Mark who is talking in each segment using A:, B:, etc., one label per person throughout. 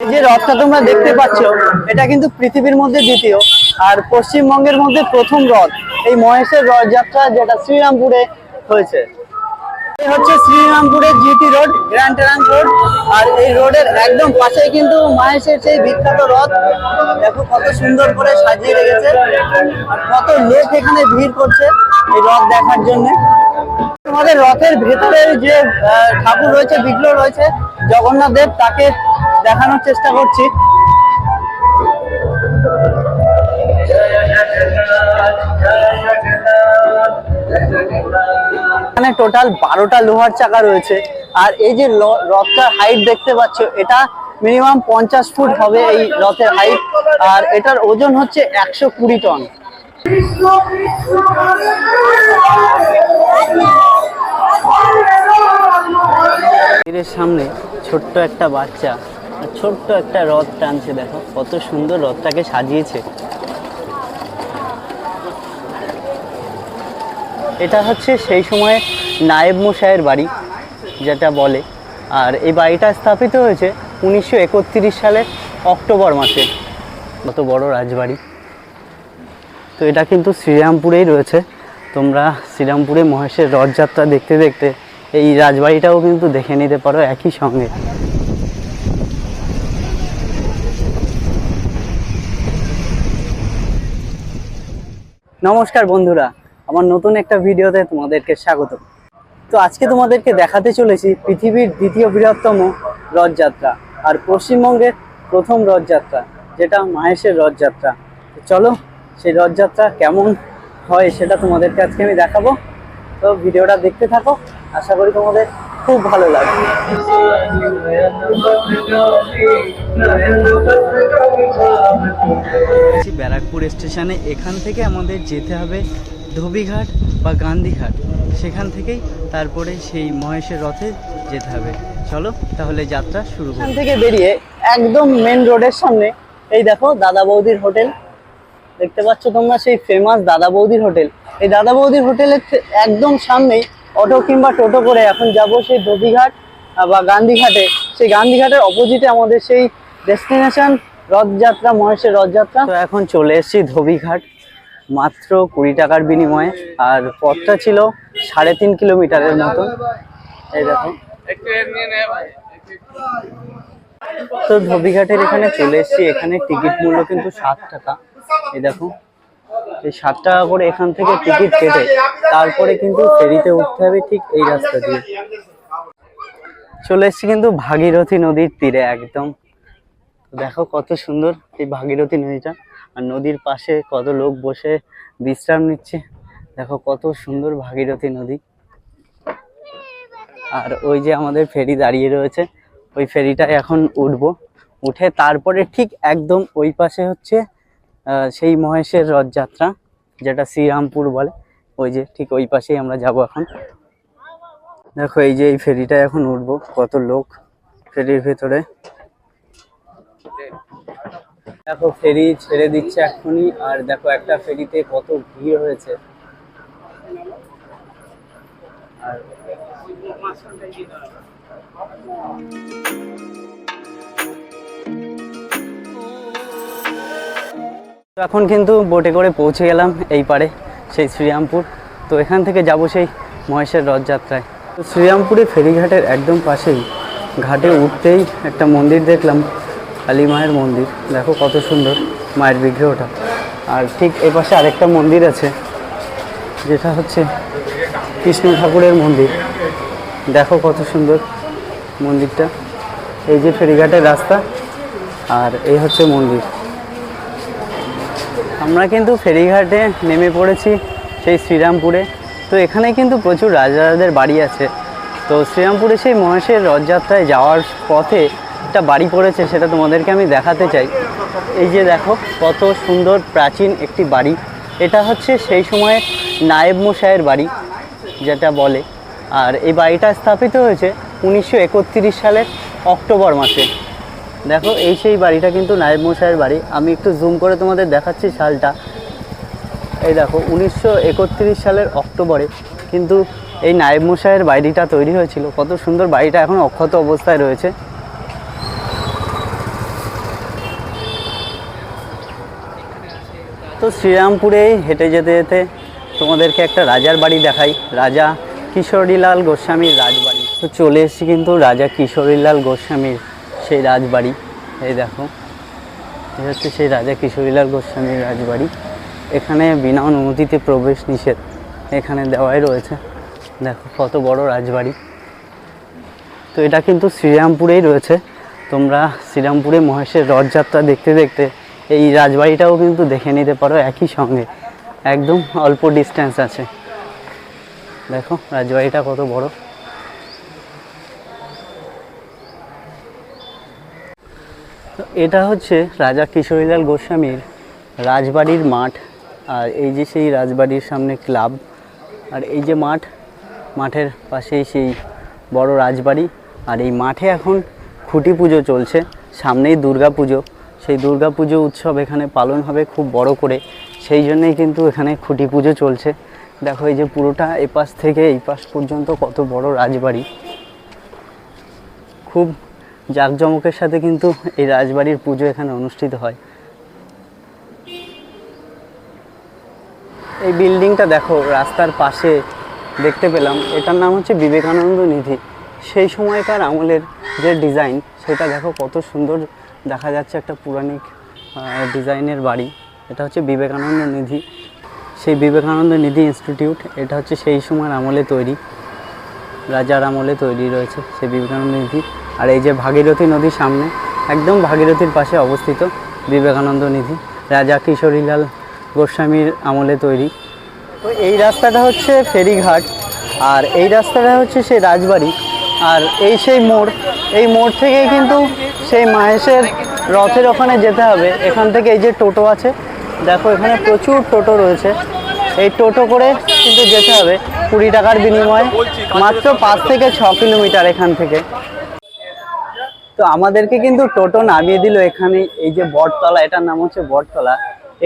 A: যে রথটা তোমরা দেখতে পাচ্ছ, এটা কিন্তু পৃথিবীর মধ্যে দ্বিতীয় আর পশ্চিমবঙ্গের মধ্যে প্রথম রথ। এই মহেশের রথযাত্রা যেটা শ্রীরামপুরে হয়েছে। হচ্ছে শ্রীরামপুরের GT Road, Grand Trunk Road. আর এই রোডের একদম পাশে কিন্তু মহেশের সেই বিখ্যাত রথ। দেখো কত সুন্দর করে সাজিয়ে রেখেছে। আর কত লোক এখানে ভিড় করছে এই রথ দেখার জন্য। তোমাদের রথের ভেতরে যে ঠাকুর রয়েছে বিগ্রহ রয়েছে, জগন্নাথ দেব তাকে দেখানোর চেষ্টা করছি। এখানে টোটাল বারোটা লোহার চাকা রয়েছে। আর এই যে রথটার হাইট দেখতে পাচ্ছ, এটা মিনিমাম পঞ্চাশ ফুট হবে এই রথের হাইট আর এটার ওজন হচ্ছে একশো কুড়ি টন। মন্দিরের সামনে ছোট্ট একটা বাচ্চা আর ছোট্ট একটা রথ টানছে, দেখো, কত সুন্দর রথটাকে সাজিয়েছে। এটা হচ্ছে সেই সময় নায়েব মশাইয়ের বাড়ি, যেটা বলে। আর এই বাড়িটা স্থাপিত হয়েছে উনিশশো একত্রিশ সালের অক্টোবর মাসে, কত বড় রাজবাড়ি। তো এটা কিন্তু শ্রীরামপুরেই রয়েছে। তোমরা শ্রীরামপুরে মহেশের রথযাত্রা দেখতে দেখতে এই রাজবাড়িটাও কিন্তু দেখে নিতে পারো একই সঙ্গে। নমস্কার বন্ধুরা, আমার নতুন একটা ভিডিওতে তোমাদেরকে স্বাগত। তো আজকে তোমাদেরকে দেখাতে চলেছি পৃথিবীর দ্বিতীয় বৃহত্তম রথযাত্রা আর পশ্চিমবঙ্গের প্রথম রথযাত্রা, যেটা মাহেশের রথযাত্রা। চলো সেই রথযাত্রা কেমন হয় সেটা তোমাদেরকে আজকে আমি দেখাবো। তো ভিডিওটা দেখতে থাকো। আশা করি তোমাদের খুব ভালো লাগবে। ব্যারাকপুর স্টেশনে। এখান থেকে আমাদের যেতে হবে ধোবিঘাট বা গান্ধীঘাট। সেখান থেকেই তারপরে সেই মহেশের রথে যেতে হবে। চলো তাহলে যাত্রা শুরু এখান থেকে বেরিয়ে একদম মেন রোডের সামনে এই দেখো দাদা বৌদির হোটেল। দেখতে পাচ্ছ তোমরা সেই ফেমাস দাদা বৌদির হোটেল। এই দাদা বৌদির হোটেলের একদম সামনেই অটো কিংবা টোটো করে এখন যাব সেই ধোবিঘাট বা গান্ধীঘাটে। সেই গান্ধীঘাটের অপোজিটে আমাদের সেই ডেস্টিনেশন রথযাত্রা, মহেশের রথযাত্রা। তো এখন চলে এসেছি ধোবিঘাট, মাত্র কুড়ি টাকার বিনিময়ে। আর পথটা ছিল সাড়ে তিন কিলোমিটারের মতো। এই দেখো। তো ধোবিঘাটের এখানে চলে এসেছি। এখানে টিকিট মূল্য কিন্তু সাত টাকা। এই দেখো। এই ষাট টাকা করে এখান থেকে টিকিট কেটে, তারপরে কিন্তু ফেরিতে উঠতে হবে ঠিক এই রাস্তা দিয়ে। চলে এসেছি কিন্তু ভাগীরথী নদীর তীরে একদম। দেখো কত সুন্দর এই ভাগীরথী নদীটা। আর নদীর পাশে কত লোক বসে বিশ্রাম নিচ্ছে। দেখো কত সুন্দর ভাগীরথী নদী। আর ওই যে আমাদের ফেরি দাঁড়িয়ে রয়েছে, ওই ফেরিটায় এখন উঠবো। উঠে তারপরে ঠিক একদম ওই পাশে হচ্ছে সেই মহেশের রথযাত্রা, যেটা শ্রীরামপুর বলে, ওই যে ঠিক ওই পাশেই আমরা যাব এখন। দেখো, এই যে এই ফেরিটা এখন উঠবো, কত লোক ফেরির ভেতরে। দেখো, ফেরি ছেড়ে দিচ্ছে এখনই আর দেখো, একটা ফেরিতে কত ভিড় হয়েছে। আর তো এখন কিন্তু বোটে করে পৌঁছে গেলাম এই পারে সেই শ্রীরামপুর। তো এখান থেকে যাব সেই মহেশের রথযাত্রায়। তো শ্রীরামপুরে ফেরিঘাটের একদম পাশেই ঘাটে উঠতেই একটা মন্দির দেখলাম, কালী মায়ের মন্দির। দেখো কত সুন্দর মায়ের বিগ্রহটা। আর ঠিক এ পাশে আরেকটা মন্দির আছে, যেটা হচ্ছে কৃষ্ণ ঠাকুরের মন্দির। দেখো কত সুন্দর মন্দিরটা। এই যে ফেরিঘাটের রাস্তা, আর এই হচ্ছে মন্দির। আমরা কিন্তু ফেরিঘাটে নেমে পড়েছি সেই শ্রীরামপুরে। তো এখানে কিন্তু প্রচুর রাজাদের বাড়ি আছে। তো শ্রীরামপুরে সেই মহেশের রথযাত্রায় যাওয়ার পথে একটা বাড়ি পড়েছে, সেটা তোমাদেরকে আমি দেখাতে চাই। এই যে দেখো, কত সুন্দর প্রাচীন একটি বাড়ি। এটা হচ্ছে সেই সময়ের নায়েব মশাইয়ের বাড়ি, যেটা বলে। আর এই বাড়িটা স্থাপিত হয়েছে উনিশশো একত্রিশ সালের অক্টোবর মাসে। দেখো, এই সেই বাড়িটা কিন্তু নায়েব মশাইয়ের বাড়ি। আমি একটু জুম করে তোমাদের দেখাচ্ছি সালটা। এই দেখো, উনিশশো একত্রিশ সালের অক্টোবরে কিন্তু এই নায়েব মশাইয়ের বাড়িটা তৈরি হয়েছিল। কত সুন্দর বাড়িটা এখন অক্ষত অবস্থায় রয়েছে। তো শ্রীরামপুরে হেঁটে যেতে যেতে তোমাদেরকে একটা রাজার বাড়ি দেখাই। রাজা কিশোরীলাল গোস্বামীর রাজবাড়ি। তো চলে এসেছি কিন্তু রাজা কিশোরীলাল গোস্বামীর সেই রাজবাড়ি, এই দেখো। এই হচ্ছে সেই রাজা কিশোরীলাল গোস্বামীর রাজবাড়ি। এখানে বিনা অনুমতিতে প্রবেশ নিষেধ এখানে দেওয়াই রয়েছে। দেখো, কত বড় রাজবাড়ি। তো এটা কিন্তু শ্রীরামপুরেই রয়েছে। তোমরা শ্রীরামপুরে মহেশের রথযাত্রা দেখতে দেখতে এই রাজবাড়িটাও কিন্তু দেখে নিতে পারো একই সঙ্গে। একদম অল্প ডিস্ট্যান্স আছে। দেখো, রাজবাড়িটা কত বড়। এটা হচ্ছে রাজা কিশোরীলাল গোস্বামীর রাজবাড়ির মাঠ। আর এই যে সেই রাজবাড়ির সামনে ক্লাব, আর এই যে মাঠ, মাঠের পাশেই সেই বড় রাজবাড়ি। আর এই মাঠে এখন খুঁটি পুজো চলছে, সামনেই দুর্গা পুজো। সেই দুর্গা পুজো উৎসব এখানে পালন হবে খুব বড় করে। সেই জন্যেই কিন্তু এখানে খুঁটি পুজো চলছে। দেখো এই যে পুরোটা এপাশ থেকে এই পাশ পর্যন্ত কত বড় রাজবাড়ি। খুব জাঁকজমকের সাথে কিন্তু এই রাজবাড়ির পুজো এখানে অনুষ্ঠিত হয়। এই বিল্ডিংটা দেখো, রাস্তার পাশে দেখতে পেলাম। এটার নাম হচ্ছে বিবেকানন্দ নিধি। সেই সময়কার আমলের যে ডিজাইন, সেটা দেখো কত সুন্দর দেখা যাচ্ছে একটা পুরাণিক ডিজাইনের বাড়ি। এটা হচ্ছে বিবেকানন্দ নিধি। সেই বিবেকানন্দ নিধি ইনস্টিটিউট, এটা হচ্ছে সেই সময়ের আমলে তৈরি। রাজার আমলে তৈরি রয়েছে সেই বিবেকানন্দ নিধি। আর এই যে ভাগীরথী নদীর সামনে, একদম ভাগীরথীর পাশে অবস্থিত বিবেকানন্দ নিধি, রাজা কিশোরীলাল গোস্বামীর আমলে তৈরি। তো এই রাস্তাটা হচ্ছে ফেরিঘাট, আর এই রাস্তাটা হচ্ছে সেই রাজবাড়ি, আর এই সেই মোড়, এই মোড় থেকেই কিন্তু সেই মাহেশের রথের ওখানে যেতে হবে। এখান থেকে এই যে টোটো আছে, দেখো এখানে প্রচুর টোটো রয়েছে। এই টোটো করে কিন্তু যেতে হবে কুড়ি টাকার বিনিময়ে, মাত্র পাঁচ থেকে ছ কিলোমিটার এখান থেকে। তো আমাদেরকে কিন্তু টোটো নামিয়ে দিল এখানে, এই যে বটতলা, এটার নাম হচ্ছে বটতলা।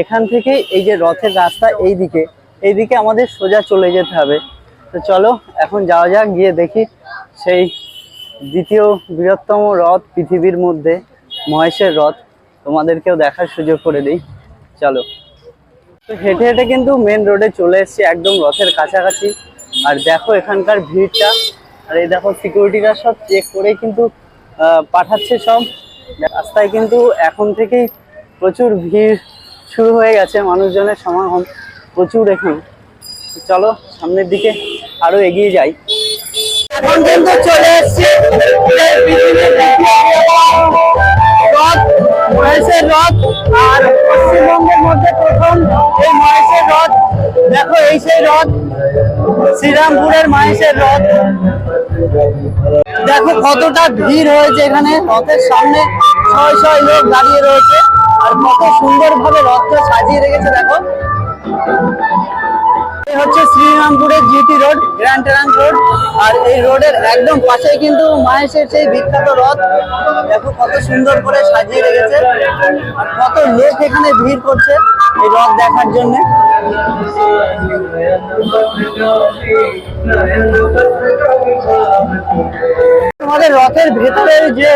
A: এখান থেকে এই যে রথের রাস্তা এই দিকে এই দিকে আমাদের সোজা চলে যেতে হবে। তো চলো, এখন যাওয়া যাক, গিয়ে দেখি সেই দ্বিতীয় বৃহত্তম রথ পৃথিবীর মধ্যে, মহেশের রথ। তোমাদেরকেও দেখার সুযোগ করে দিই। চলো। তো হেঁটে হেঁটে কিন্তু মেন রোডে চলে এসেছি, একদম রথের কাছাকাছি। আর দেখো এখানকার ভিড়টা, আর এই দেখো সিকিউরিটিরা সব চেক করে কিন্তু পাঠাচ্ছে সব। রাস্তায় কিন্তু এখন থেকেই প্রচুর ভিড় শুরু হয়ে গেছে, মানুষজনের সমাগম প্রচুর এখন। চলো, সামনের দিকে আরও এগিয়ে যাই। এখন মহেশের রথ আর রথ। দেখো, এই সেই রথ, শ্রীরামপুরের মহেশের রথ। দেখো কতটা ভিড় হয়েছে এখানে। রথের সামনে ছয় ছয় লোক দাঁড়িয়ে রয়েছে। আর কত সুন্দর সুন্দরভাবে রথটা সাজিয়ে রেখেছে, দেখো। হচ্ছে শ্রীরামপুরের GT Road Grand Trunk Road আর এই রোডের একদম পাশেই কিন্তু মাহেশের সেই বিখ্যাত রথ। দেখো কত সুন্দর করে সাজিয়ে রেখেছে। আর কত লোক এখানে ভিড় করছে এই রথ দেখার জন্য। তোমাদের রথের ভেতরে যে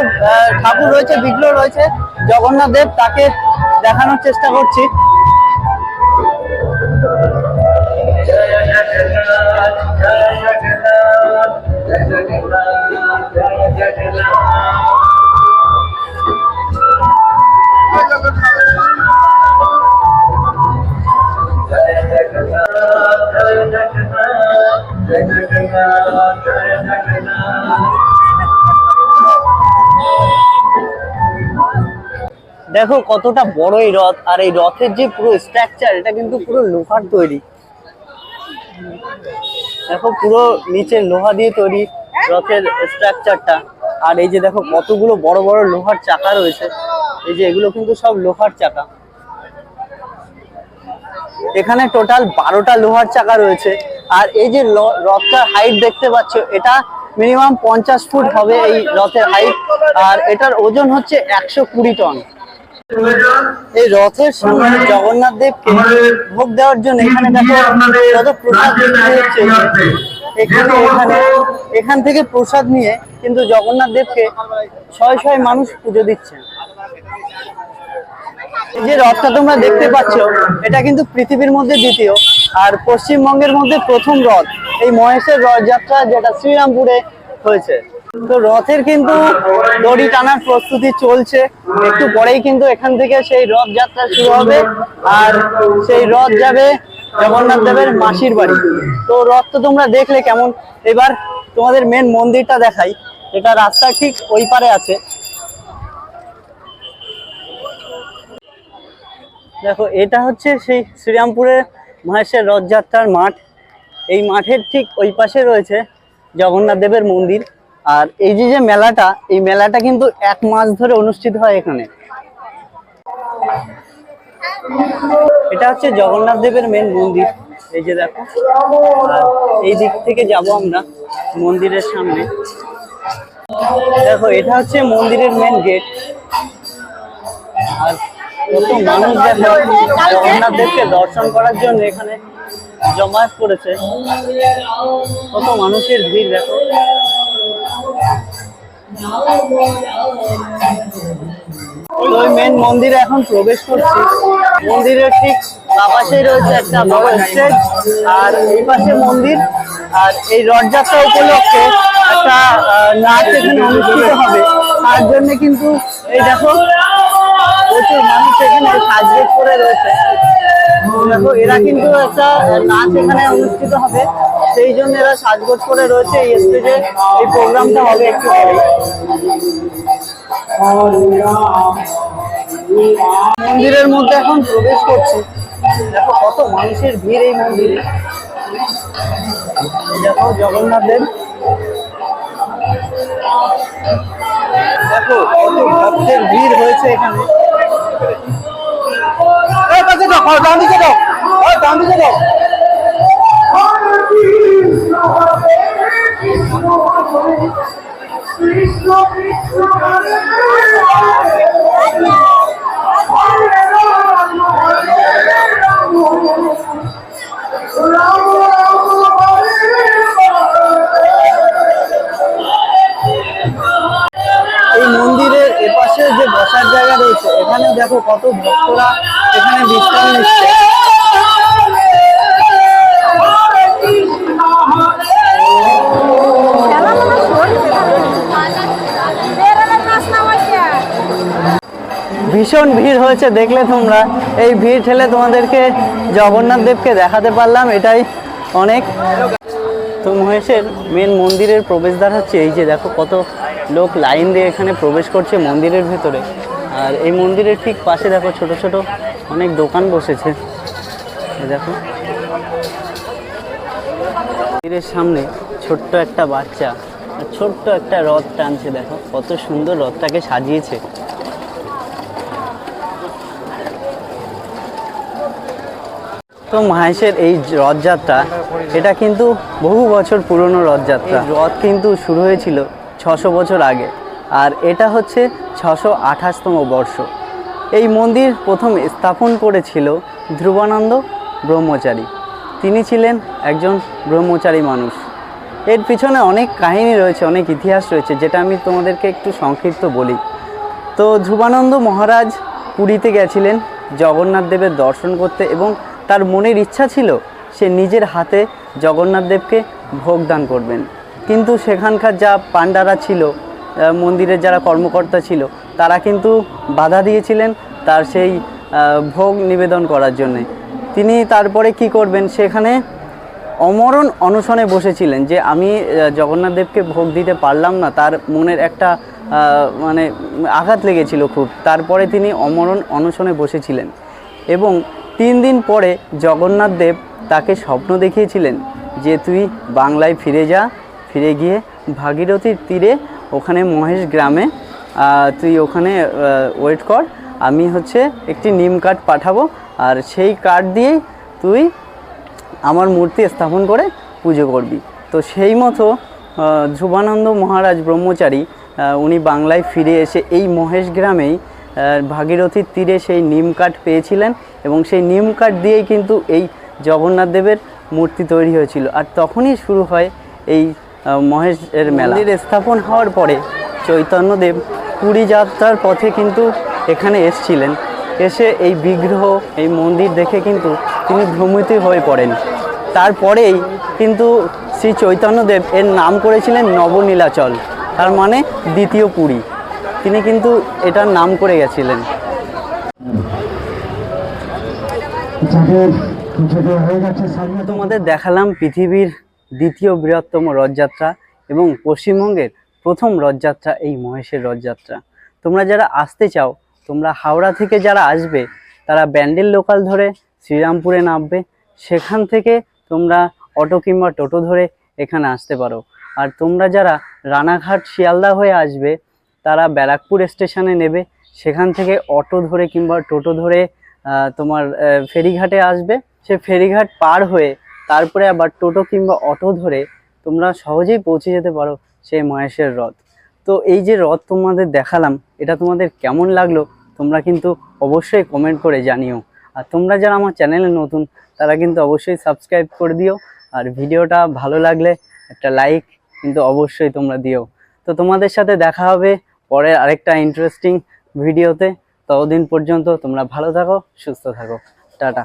A: ঠাকুর রয়েছে বিগ্রহ রয়েছে জগন্নাথ দেব তাকে দেখানোর চেষ্টা করছি। দেখো কতটা বড় এই রথ, আর এই রথের যে পুরো স্ট্রাকচার এটা কিন্তু পুরো লোহার তৈরি। দেখো পুরো নিচে লোহা দিয়ে তৈরি রথের স্ট্রাকচারটা আর এই যে দেখো কতগুলো বড় বড় লোহার চাকা রয়েছে। এই যে এগুলো কিন্তু সব লোহার চাকা। এখানে টোটাল বারোটা লোহার চাকা রয়েছে। আর এই যে রথটার হাইট দেখতে পাচ্ছ, এটা মিনিমাম পঞ্চাশ ফুট হবে এই রথের হাইট আর এটার ওজন হচ্ছে একশো কুড়ি টন এই রথের সামনে জগন্নাথ দেবকে ভোগ দেওয়ার জন্য এখানে দেখো কত প্রসাদ এখানে এখানে এখান থেকে প্রসাদ নিয়ে কিন্তু জগন্নাথ দেবকে ছয় ছয় মানুষ পুজো দিচ্ছেন। এই যে রথটা তোমরা দেখতে পাচ্ছ এটা কিন্তু পৃথিবীর মধ্যে দ্বিতীয় আর পশ্চিমবঙ্গের মধ্যে প্রথম রথ। এই মহেশের রথযাত্রা যেটা শ্রীরামপুরে হয়েছে। তো রথের কিন্তু দড়ি টানার প্রস্তুতি চলছে। একটু পরেই কিন্তু এখান থেকে সেই রথযাত্রা শুরু হবে। আর সেই রথ যাবে জগন্নাথ দেবের মাসির বাড়ি। তো রথ তো তোমরা দেখলে কেমন। এবার তোমাদের মেন মন্দিরটা দেখাই। এটা রাস্তার ঠিক ওই পারে আছে। দেখো, এটা হচ্ছে সেই শ্রীরামপুরের মহেশের রথযাত্রার মাঠ। এই মাঠের ঠিক ওই পাশে রয়েছে জগন্নাথ দেবের মন্দির। আর এই যে যে মেলাটা, এই মেলাটা কিন্তু এক মাস ধরে অনুষ্ঠিত হয় এখানে। এটা হচ্ছে জগন্নাথ দেবের মেন মন্দির, এই যে দেখো। আর এই দিক থেকে যাব আমরা মন্দিরের সামনে। দেখো, এটা হচ্ছে মন্দিরের মেন গেট আর কত মানুষ দেখো, জগন্নাথ দেবকে দর্শন করার জন্য এখানে জমায়েত করেছে। কত মানুষের ভিড় দেখো। তো মেন মন্দিরে এখন প্রবেশ করছি। মন্দিরের ঠিক পাশেই রয়েছে একটা বড় স্টেজ, আর এই পাশে মন্দির, আর এই রথযাত্রা উপলক্ষে একটা নাচ এখানে অনুষ্ঠিত হবে। তার জন্য কিন্তু এই দেখো, প্রচুর মানুষ এখানে সাজগোজ করে রয়েছে। দেখো, এরা কিন্তু একটা নাচ এখানে অনুষ্ঠিত হবে। সেই জন্য এরা সাজগোজ করে রয়েছে এই স্টেজে। এই প্রোগ্রামটা হবে একটু পরেই। মন্দিরের মধ্যে এখন প্রবেশ করছি। দেখো কত মানুষের ভিড় এই মন্দিরে। দেখো জগন্নাথ দেব। দেখো কত ভক্তের ভিড় হয়েছে এখানে। ডান দিকে দাও, ডান দিকে দাও। এই মন্দিরের এপাশে যে বসার জায়গা রয়েছে এখানে দেখো কত ভক্তরা এখানে বিশ্রাম নিচ্ছে। ভীষণ ভিড় হয়েছে, দেখলে তোমরা। এই ভিড় ঠেলে তোমাদেরকে জগন্নাথ দেবকে দেখাতে পারলাম, এটাই অনেক। তো মহেশের মেন মন্দিরের প্রবেশদ্বার হচ্ছে এই যে, দেখো কত লোক লাইন দিয়ে এখানে প্রবেশ করছে মন্দিরের ভেতরে। আর এই মন্দিরের ঠিক পাশে দেখো ছোট ছোট অনেক দোকান বসেছে। দেখো। মন্দিরের সামনে ছোট্ট একটা বাচ্চা, ছোট্ট একটা রথ টানছে, দেখো কত সুন্দর রথটাকে সাজিয়েছে। তো মহেশের এই রথযাত্রা, এটা কিন্তু বহু বছর পুরনো রথযাত্রা। রথ কিন্তু শুরু হয়েছিল ছশো বছর আগে, আর এটা হচ্ছে ছশো আঠাশতম বর্ষ। এই মন্দির প্রথম স্থাপন করেছিল ধ্রুবানন্দ ব্রহ্মচারী। তিনি ছিলেন একজন ব্রহ্মচারী মানুষ। এর পিছনে অনেক কাহিনী রয়েছে, অনেক ইতিহাস রয়েছে, যেটা আমি তোমাদেরকে একটু সংক্ষিপ্ত বলি। তো ধ্রুবানন্দ মহারাজ পুরীতে গেছিলেন, জগন্নাথ দেবের দর্শন করতে এবং তার মনের ইচ্ছা ছিল সে নিজের হাতে জগন্নাথ দেবকে ভোগ দান করবেন। কিন্তু সেখানকার যা পাণ্ডারা ছিল মন্দিরের যারা কর্মকর্তা ছিল তারা কিন্তু বাধা দিয়েছিলেন তার সেই ভোগ নিবেদন করার জন্যে। তিনি তারপরে কি করবেন সেখানে অমরণ অনশনে বসেছিলেন যে আমি আহ, জগন্নাথ দেবকে ভোগ দিতে পারলাম না তার মনের একটা মানে আঘাত লেগেছিল খুব। তারপরে তিনি অমরণ অনশনে বসেছিলেন এবং তিন দিন পরে জগন্নাথ দেব তাকে স্বপ্ন দেখিয়েছিলেন যে তুই বাংলায় ফিরে যা, ফিরে গিয়ে ভাগীরথীর তীরে ওখানে মহেশ গ্রামে তুই ওখানে ওয়েট কর, আমি হচ্ছে একটি নিম কাঠ পাঠাবো আর সেই কাঠ দিয়েই তুই আমার মূর্তি স্থাপন করে পুজো করবি। তো সেই মতো ধ্রুবানন্দ মহারাজ ব্রহ্মচারী উনি বাংলায় ফিরে এসে এই মহেশ গ্রামেই ভাগীরথীর তীরে সেই নিম কাঠ পেয়েছিলেন এবং সেই নিম কাঠ দিয়েই কিন্তু এই জগন্নাথ দেবের মূর্তি তৈরি হয়েছিল। আর তখনই শুরু হয় এই মহেশের মেলা। মন্দির স্থাপন হওয়ার পরে চৈতন্যদেব পুরী যাত্রার পথে কিন্তু এখানে এসছিলেন। এসে এই বিগ্রহ, এই মন্দির দেখে কিন্তু তিনি ভ্রমিত হয়ে পড়েন। তারপরেই কিন্তু শ্রী চৈতন্যদেব এর নাম করেছিলেন নবনীলাচল। তার মানে দ্বিতীয় পুরী। তিনি কিন্তু এটার নাম করে গেছিলেন। তোমাদের দেখালাম পৃথিবীর দ্বিতীয় বৃহত্তম রথযাত্রা এবং পশ্চিমবঙ্গের প্রথম রথযাত্রা এই মহেশের রথযাত্রা। তোমরা যারা আসতে চাও তোমরা হাওড়া থেকে যারা আসবে তারা ব্যান্ডেল লোকাল ধরে শ্রীরামপুরে নামবে। সেখান থেকে তোমরা অটো কিংবা টোটো ধরে এখানে আসতে পারো। আর তোমরা যারা রানাঘাট শিয়ালদা হয়ে আসবে তারা ব্যারাকপুর স্টেশনে নেবে। সেখান থেকে অটো ধরে কিংবা টোটো ধরে তোমার ফেরিঘাটে আসবে। সে ফেরিঘাট পার হয়ে তারপরে আবার টোটো কিংবা অটো ধরে তোমরা সহজেই পৌঁছে যেতে পারো সেই মহেশের রথ। তো এই যে রথ তোমাদের দেখালাম, এটা তোমাদের কেমন লাগল তোমরা কিন্তু অবশ্যই কমেন্ট করে জানিও। আর তোমরা যারা আমার চ্যানেলে নতুন, তারা কিন্তু অবশ্যই সাবস্ক্রাইব করে দিও। আর ভিডিওটা ভালো লাগলে একটা লাইক কিন্তু অবশ্যই তোমরা দিও। তো তোমাদের সাথে দেখা হবে পরের আরেকটা ইন্টারেস্টিং ভিডিওতে ততদিন পর্যন্ত তোমরা ভালো থাকো সুস্থ থাকো। টাটা।